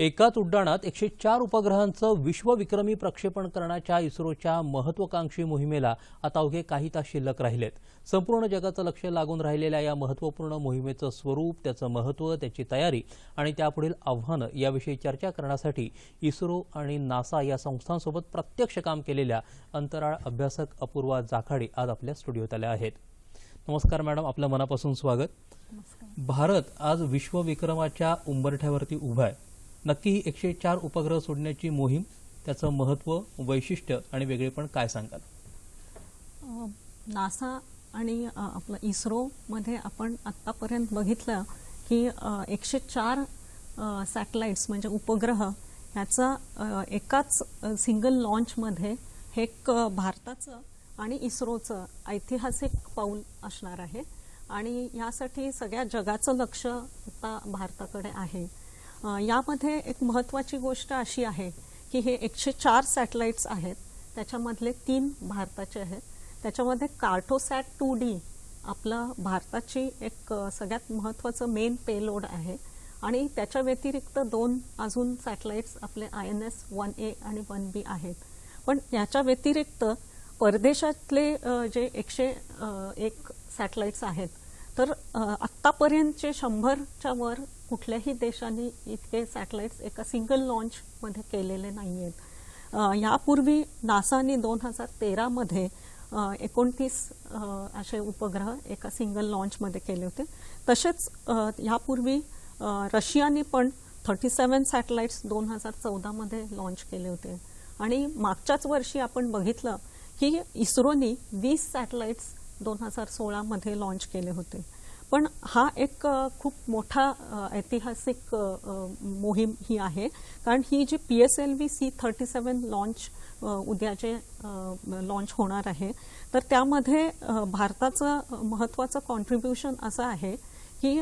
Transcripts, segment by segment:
एकाच उड्डाणात एकशे चार उपग्रहांचं विश्वविक्रमी प्रक्षेपण करण्याच्या इस्रोच्या महत्वाकांक्षी मोहिमेला आता अवघे काही तास शिल्लक राहिलेत. संपूर्ण जगाचं लक्ष लागून राहिलेल्या या महत्त्वपूर्ण मोहिमेचं स्वरूप त्याचं महत्त्व त्याची तयारी आणि त्यापुढील आव्हानं याविषयी चर्चा करण्यासाठी इस्रो आणि नासा या संस्थांसोबत प्रत्यक्ष काम केलेल्या अंतराळ अभ्यासक अपूर्वा जाखाडी आज आपल्या स्टुडिओत आल्या आहेत. नमस्कार मॅडम आपलं मनापासून स्वागत. भारत आज विश्वविक्रमाच्या उंबरठ्यावरती उभा आहे. नक्की ही एकशे चार उपग्रह सोडण्याची मोहीम त्याचं महत्त्व वैशिष्ट्य आणि वेगळेपण काय सांगाल? नासा आणि आपलं इस्रोमध्ये आपण आत्तापर्यंत बघितलं की एकशे चार सॅटेलाइट्स म्हणजे उपग्रह ह्याचा एकाच सिंगल लॉन्चमध्ये हे एक भारताचं आणि इस्रोचं ऐतिहासिक पाऊल असणार आहे. आणि यासाठी सगळ्या जगाचं लक्ष आता भारताकडे आहे. यामध्ये एक महत्त्वाची गोष्ट अशी आहे की हे एकशे चार सॅटेलाइट्स आहेत. त्याच्यामधले तीन भारताचे आहेत. त्याच्यामध्ये कार्टोसॅट टू डी आपलं भारताची एक सगळ्यात महत्त्वाचं मेन पेलोड आहे. आणि त्याच्या व्यतिरिक्त दोन अजून सॅटेलाइट्स आपले I N S one A आणि वन बी आहेत. पण याच्या व्यतिरिक्त परदेशातले जे एकशे एक सॅटेलाइट्स आहेत तर आत्तापर्यंतचे शंभरच्या वर कुठल्याही देशाने इतके सॅटेलाइट्स एका सिंगल लॉन्चमध्ये केलेले नाही आहेत यापूर्वी नासाने दोन हजार तेरामध्ये एकोणतीस असे उपग्रह एका सिंगल लॉन्चमध्ये केले होते. तसेच यापूर्वी रशियाने पण थर्टी सेवन सॅटेलाइट्स दोन हजार चौदामध्ये लॉन्च केले होते. आणि मागच्याच वर्षी आपण बघितलं की इस्रोनी वीस सॅटेलाइट्स दोन हजार सोळामध्ये लॉन्च केले होते. पण हा एक खूप मोठा ऐतिहासिक मोहीम ही आहे. कारण ही जी P S L V C thirty seven launch उद्याचे उद्या जे लॉन्च होणार आहे तर त्यामध्ये भारताचं महत्त्वाचं कॉन्ट्रीब्युशन असं आहे की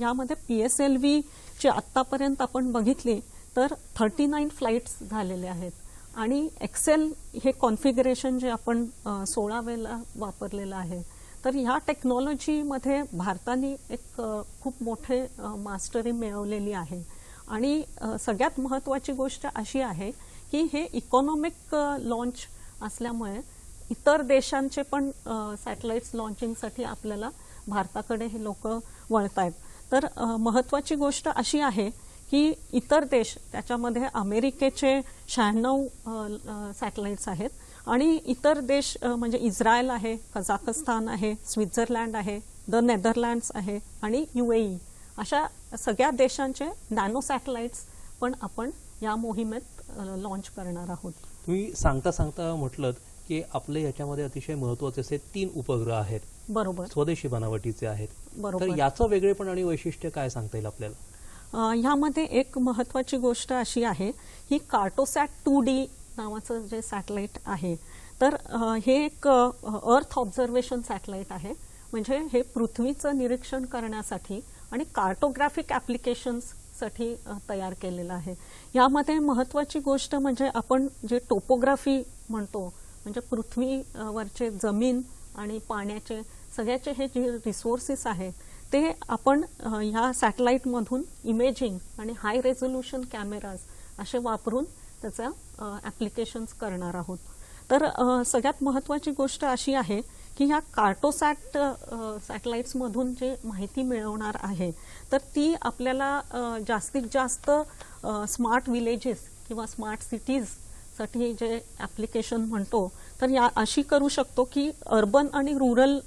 यामध्ये पी एस एल व्हीची आत्तापर्यंत आपण बघितली तर थर्टी नाईन फ्लाईट्स झालेले आहेत. आणि एक्सेल हे कॉन्फिगरेशन जे आपण सोळावेला सोळा वेळेला वापरलेलं आहे तर ह्या टेक्नॉलॉजीमध्ये भारताने एक खूप मोठे मास्टरी मिळवलेली आहे. आणि सगळ्यात महत्त्वाची गोष्ट अशी आहे की हे इकॉनॉमिक लॉन्च असल्यामुळे इतर देशांचे पण सॅटेलाइट्स लॉन्चिंगसाठी आपल्याला भारताकडे हे लोक वळत आहेत तर महत्त्वाची गोष्ट अशी आहे की इतर देश त्याच्यामध्ये अमेरिकेचे शहाण्णव सॅटेलाइट्स आहेत. आणि इतर देश म्हणजे इस्रायल आहे कझाकस्तान आहे स्वित्झर्लंड आहे द नेदरलँड्स आहे आणि युएई अशा सगळ्या देशांचे नॅनो सॅटेलाइट्स पण आपण या मोहिमेत लॉन्च करणार आहोत. तुम्ही सांगता सांगता म्हटलं की आपले याच्यामध्ये अतिशय महत्त्वाचे असे तीन उपग्रह आहेत. बरोबर. स्वदेशी बनावटीचे आहेत. बरोबर. याचं वेगळेपण आणि वैशिष्ट्य काय सांगता येईल आपल्याला? ह्यामध्ये एक महत्त्वाची गोष्ट अशी आहे ही कार्टोसॅट टू डी नावाचं जे सॅटेलाइट आहे तर हे एक अर्थ ऑब्झर्वेशन सॅटेलाइट आहे. म्हणजे हे पृथ्वीचं निरीक्षण करण्यासाठी आणि कार्टोग्राफिक ॲप्लिकेशन्ससाठी तयार केलेलं आहे. यामध्ये महत्त्वाची गोष्ट म्हणजे आपण जे टोपोग्राफी म्हणतो म्हणजे पृथ्वीवरचे जमीन आणि पाण्याचे सगळ्याचे हे जे रिसोर्सेस आहेत ते आपण ह्या सॅटेलाईटमधून इमेजिंग आणि हाय रेझोल्युशन कॅमेराज असे वापरून त्याचा ॲप्लिकेशन्स करणार आहोत. तर सगळ्यात महत्त्वाची गोष्ट अशी आहे की ह्या कार्टोसॅट सॅटेलाइट्समधून जे माहिती मिळवणार आहे तर ती आपल्याला जास्तीत जास्त स्मार्ट विलेजेस किंवा स्मार्ट सिटीजसाठी जे ॲप्लिकेशन म्हणतो तर या अशी करू शकतो की अर्बन आणि रुरल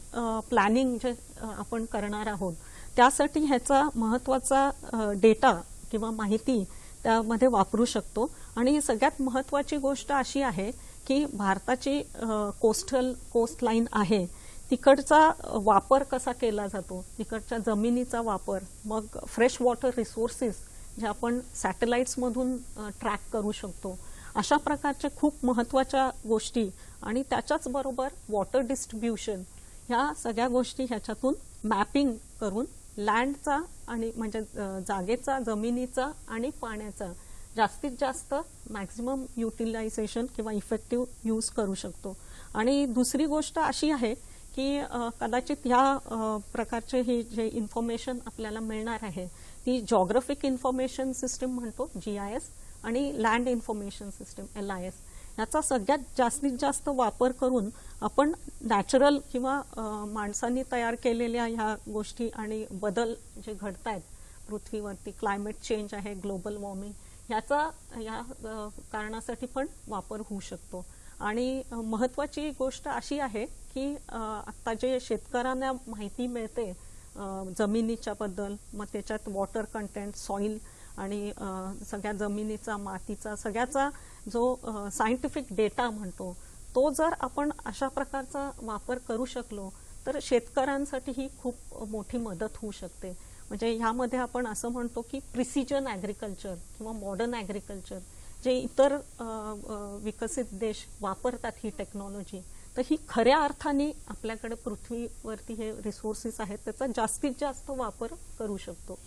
प्लॅनिंग जे आपण करणार आहोत त्यासाठी ह्याचा महत्त्वाचा डेटा किंवा माहिती त्यामध्ये वापरू शकतो. आणि सगळ्यात महत्त्वाची गोष्ट अशी आहे की भारताची कोस्टल कोस्ट लाईन आहे. तिकडचा वापर कसा केला जातो? तिकडच्या जमिनीचा वापर मग फ्रेश वॉटर रिसोर्सेस जे आपण सॅटेलाइट्समधून ट्रॅक करू शकतो. अशा प्रकारच्या खूप महत्त्वाच्या गोष्टी आणि त्याच्याच बरोबर वॉटर डिस्ट्रीब्युशन ह्या सगळ्या गोष्टी ह्याच्यातून मॅपिंग करून लँडचा आणि म्हणजे जागेचा जमिनीचा आणि पाण्याचा जास्तीत जास्त मॅक्झिमम युटिलायझेशन किंवा इफेक्टिव्ह यूज करू शकतो. आणि दुसरी गोष्ट अशी आहे की कदाचित ह्या प्रकारचे हे जे इन्फॉर्मेशन आपल्याला मिळणार आहे ती जॉग्राफिक इन्फॉर्मेशन सिस्टीम म्हणतो जी आय एस आणि land information system L I S याचा सगळ्यात जास्तीत जास्त वापर करून आपण नॅचरल किंवा माणसांनी तयार केलेल्या ह्या गोष्टी आणि बदल जे घडत आहेत पृथ्वीवरती क्लायमेट चेंज आहे ग्लोबल वॉर्मिंग ह्याचा या कारणासाठी पण वापर होऊ शकतो. आणि महत्त्वाची गोष्ट अशी आहे की आत्ता जे शेतकऱ्यांना माहिती मिळते जमिनीच्या बद्दल मग त्याच्यात वॉटर कंटेंट सॉईल आणि सगळ्या जमिनीचा मातीचा सगळ्याचा जो सायंटिफिक डेटा म्हणतो तो जर आपण अशा प्रकारचा वापर करू शकलो तर शेतकऱ्यांसाठी ही खूप मोठी मदत होऊ शकते. म्हणजे ह्यामध्ये आपण असं म्हणतो की प्रिसिजन ॲग्रिकल्चर किंवा मॉडर्न ॲग्रिकल्चर जे इतर विकसित देश वापरतात ही टेक्नॉलॉजी तर ही खऱ्या अर्थाने आपल्याकडे पृथ्वीवरती हे रिसोर्सेस आहेत त्याचा जास्तीत जास्त वापर करू शकतो.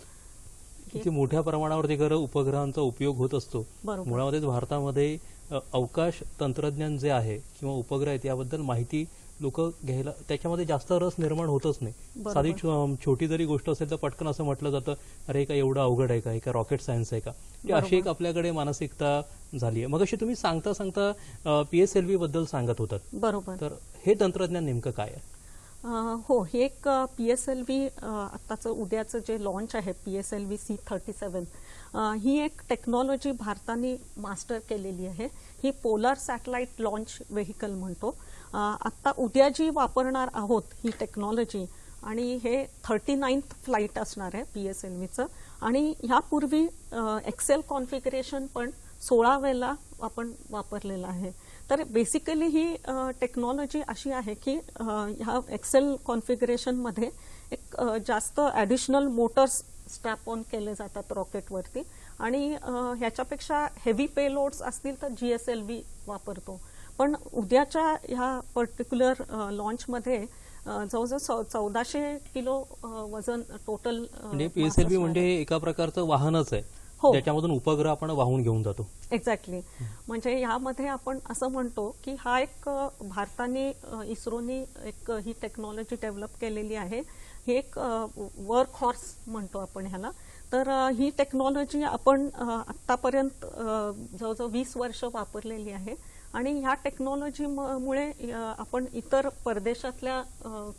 किती मोठ्या प्रमाणावर ते खरं उपग्रहांचा उपयोग होत असतो. मुळामध्येच भारतामध्ये अवकाश तंत्रज्ञान जे आहे किंवा उपग्रह आहेत याबद्दल माहिती लोक घ्यायला त्याच्यामध्ये जास्त रस निर्माण होतच नाही. साधी छोटी जरी गोष्ट असेल तर पटकन असं म्हटलं जातं अरे काय एवढं अवघड आहे का? हे काय रॉकेट सायन्स आहे का? अशी. एक आपल्याकडे मानसिकता झाली आहे. मग अशी तुम्ही सांगता सांगता पी एस एल व्ही बद्दल सांगत होतात. बरोबर. तर हे तंत्रज्ञान नेमकं काय आहे? हो हे एक पी एस एल व्ही आत्ताचं उद्याचं जे लॉन्च आहे P S L V C thirty seven ही एक टेक्नॉलॉजी भारताने मास्टर केलेली आहे. ही पोलार सॅटेलाइट लॉन्च व्हेकल म्हणतो. आत्ता उद्या जी वापरणार आहोत ही टेक्नॉलॉजी आणि हे थर्टी नाईन्थ फ्लाईट असणार आहे पी एस एल व्हीचं आणि ह्यापूर्वी एक्सेल कॉन्फिगरेशन पण सोळा वेळेला आपण वापरलेलं आहे. तर बेसिकली ही टेक्नॉलॉजी अशी आहे की ह्या एक्सेल कॉन्फिगरेशनमध्ये एक जास्त ॲडिशनल मोटर्स स्ट्रॅप ऑन केले जातात रॉकेटवरती आणि ह्याच्यापेक्षा हेवी पेलोड्स असतील तर जी एस एल व्ही वापरतो. पण उद्याच्या ह्या पर्टिक्युलर लॉन्चमध्ये जवळजवळ चौदाशे किलो वजन टोटल म्हणजे पी एस एल व्ही म्हणजे एका प्रकारचं वाहनच आहे. हो. ज्याच्यामधून उपग्रह आपण वाहून घेऊन जातो. एक्झॅक्टली म्हणजे यामध्ये आपण असं म्हणतो की हा एक भारताने इस्रोने एक ही टेक्नॉलॉजी डेव्हलप केलेली आहे. हे एक वर्क हॉर्स म्हणतो आपण ह्याला. तर ही टेक्नॉलॉजी आपण आत्तापर्यंत अ, जवळजवळ वीस वर्ष वापरलेली आहे. आणि ह्या टेक्नॉलॉजी मुळे अ, आपण इतर परदेशातल्या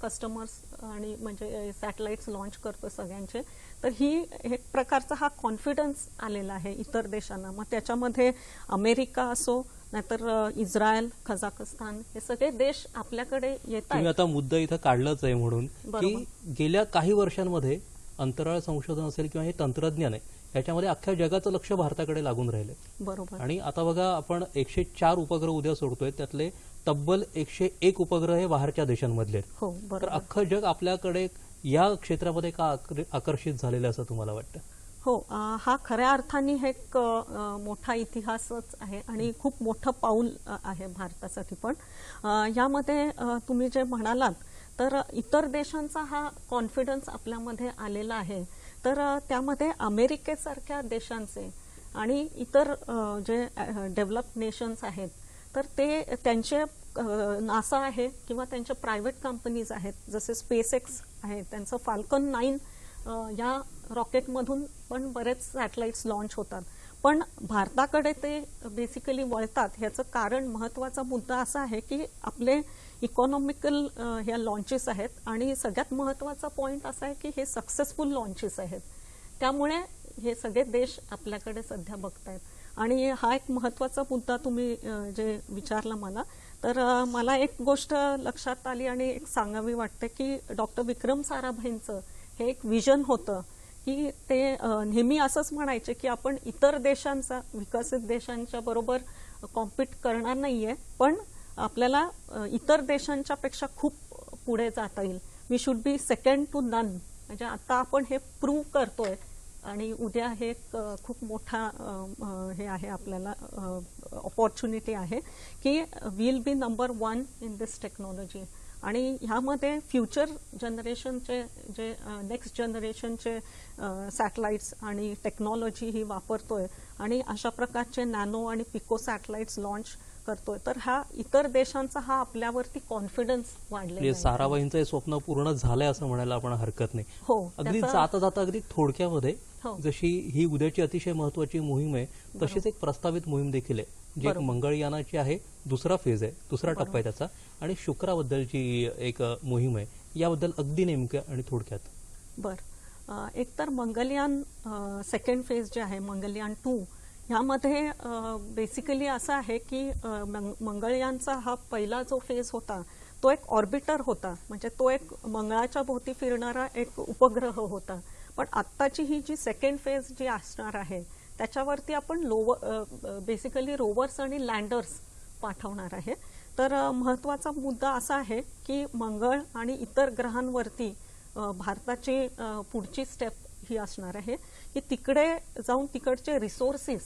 कस्टमर्स आणि म्हणजे सॅटेलाइट्स लॉन्च करतो सगळ्यांचे तर ही एक प्रकारचा हा कॉन्फिडन्स आलेला आहे इतर देशांना मग त्याच्यामध्ये अमेरिका असो नाहीतर इस्रायल कझाकस्तान हे सगळे देश आपल्याकडे येत आहेत आता मुद्दा इथं काढलाच आहे म्हणून की. गेल्या काही वर्षांमध्ये अंतराळ संशोधन असेल किंवा हे तंत्रज्ञान आहे याच्यामध्ये अख्ख्या जगाचं लक्ष भारताकडे लागून राहिले बरोबर. आणि आता बघा आपण एकशे चार उपग्रह उद्या सोडतोय त्यातले तब्बल एकशे एक उपग्रह हे बाहेरच्या देशांमधले आहेत. हो तर बरोबर. अख्खं जग आपल्याकडे या क्षेत्रामध्ये का आकर- आकर्षित झालेलं असं तुम्हाला वाटतं? हो अ, हा खऱ्या अर्थाने हे एक मोठा इतिहासच आहे आणि खूप मोठं पाऊल आहे भारतासाठी पण. यामध्ये तुम्ही जे म्हणालात तर इतर देशांचा हा कॉन्फिडन्स आपल्यामध्ये आलेला आहे. तर त्यामध्ये अमेरिकेसारख्या देशांचे आणि इतर जे डेव्हलप नेशन्स आहेत तर ते त्यांचे नासा आहे किंवा त्यांच्या प्रायव्हेट कंपनीज आहेत जसे स्पेस एक्स आहे त्यांचं फाल्कन नाईन या रॉकेटमधून पण बरेच सॅटेलाइट्स लॉन्च होतात. पण भारताकडे ते बेसिकली वळतात. ह्याचं कारण महत्त्वाचा मुद्दा असा आहे की आपले इकॉनॉमिकल ह्या लॉन्चेस आहेत. आणि सगळ्यात महत्त्वाचा पॉईंट असा आहे की हे सक्सेसफुल लॉन्चेस आहेत. त्यामुळे हे सगळे देश आपल्याकडे सध्या बघतायत. आणि हा एक महत्त्वाचा मुद्दा तुम्ही जे विचारला मला तर मला एक गोष्ट लक्षात आली आणि एक सांगावी वाटते की डॉक्टर विक्रम साराभाईंचं हे एक विजन होतं की ते नेहमी असंच म्हणायचे की आपण इतर देशांचा विकसित देशांच्या बरोबर कॉम्पिट करणार नाहीये पण आपल्याला इतर देशांच्या पेक्षा खूप पुढे जाता येईल. We should be second to none म्हणजे आता आपण हे प्रूव्ह करतोय. आणि उद्या हे खूप मोठा हे आहे आपल्याला ऑपॉर्च्युनिटी आहे की will be number one in this technology आणि ह्यामध्ये फ्युचर जनरेशनचे जे नेक्स्ट जनरेशनचे सॅटेलाइट्स आणि टेक्नॉलॉजी ही वापरतोय. आणि अशा प्रकारचे नॅनो आणि पिको सॅटेलाइट्स लॉन्च करतोय तर हा इतर देशांचा हा आपल्यावरती कॉन्फिडन्स आहे. साराबाईंचं हे स्वप्न पूर्ण झालंय असं म्हणायला आपण हरकत नाही हो अगदी जाता जाता अगदी थोडक्यामध्ये हो. जशी ही उद्याची अतिशय महत्वाची मोहीम आहे तशीच एक प्रस्तावित मोहीम देखील आहे जी एक. मंगळयानाची आहे दुसरा फेज आहे दुसरा. टप्पा आहे त्याचा आणि शुक्राबद्दलची एक मोहीम आहे याबद्दल अगदी नेमक्या आणि थोडक्यात बर एकतर मंगलयान सेकंड फेज जे आहे मंगलयान टू ह्यामध्ये बेसिकली असं आहे की मंग- मंगळयानचा हा पहिला जो फेज होता तो एक ऑर्बिटर होता. म्हणजे तो एक मंगळाच्या भोवती फिरणारा एक उपग्रह होता. पण आत्ताची ही जी सेकंड फेज जी असणार आहे त्याच्यावरती आपण लोवर बेसिकली रोवर्स आणि लँडर्स पाठवणार आहे. तर महत्त्वाचा मुद्दा असा आहे की मंगळ आणि इतर ग्रहांवरती भारताची पुढची स्टेप ही असणार आहे. की तिकडे जाऊन तिकडचे रिसोर्सेस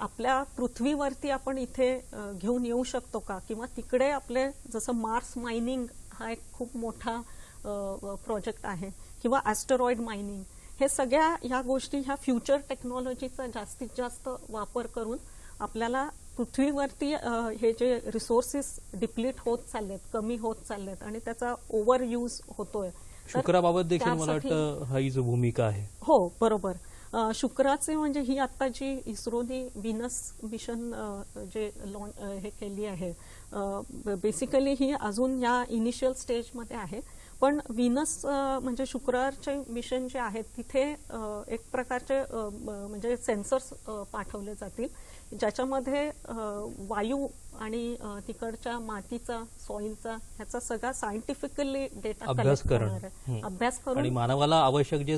आपल्या पृथ्वीवरती आपण इथे घेऊन येऊ शकतो का? किंवा तिकडे आपले जसं मार्स मायनिंग हा एक खूप मोठा प्रोजेक्ट आहे. किंवा ॲस्टरॉइड मायनिंग हे सगळ्या ह्या गोष्टी ह्या फ्युचर टेक्नॉलॉजीचा जास्तीत जास्त वापर करून आपल्याला पृथ्वीवरती हे जे रिसोर्सेस डिप्लीट होत चाललेत कमी होत चाललेत आणि त्याचा ओव्हर यूज होतोय शुक्राबाबत देखील मला वाटतं ही जो भूमिका आहे. हो बरोबर. शुक्राचे म्हणजे ही आता जी इस्रोने विनस मिशन जे लॉन्च हे केली आहे बेसिकली ही अजून या इनिशियल स्टेजमध्ये आहे. पण विनस म्हणजे शुक्राचे मिशन जे आहेत तिथे एक प्रकारचे म्हणजे सेन्सर्स पाठवले जातील. ज्याच्यामध्ये वायू आणि तिकडच्या मातीचा सॉइलचा ह्याचा सगळा सायंटिफिकली डेटा अभ्यास करणं. अभ्यास आणि करून मानवाला आवश्यक जे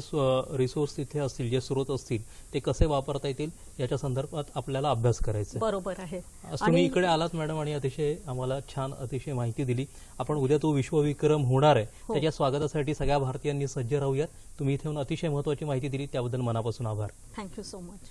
रिसोर्स तिथे असतील जे स्रोत असतील ते कसे वापरता येतील याच्या संदर्भात आपल्याला अभ्यास करायचा. बरोबर आहे. तुम्ही इकडे आलात मॅडम आणि अतिशय आम्हाला छान अतिशय माहिती दिली. आपण उद्या तो विश्वविक्रम होणार आहे. हो. त्याच्या स्वागतासाठी सगळ्या भारतीयांनी सज्ज राहूयात. तुम्ही इथे अतिशय महत्वाची माहिती दिली. त्याबद्दल मनापासून आभार. Thank you so much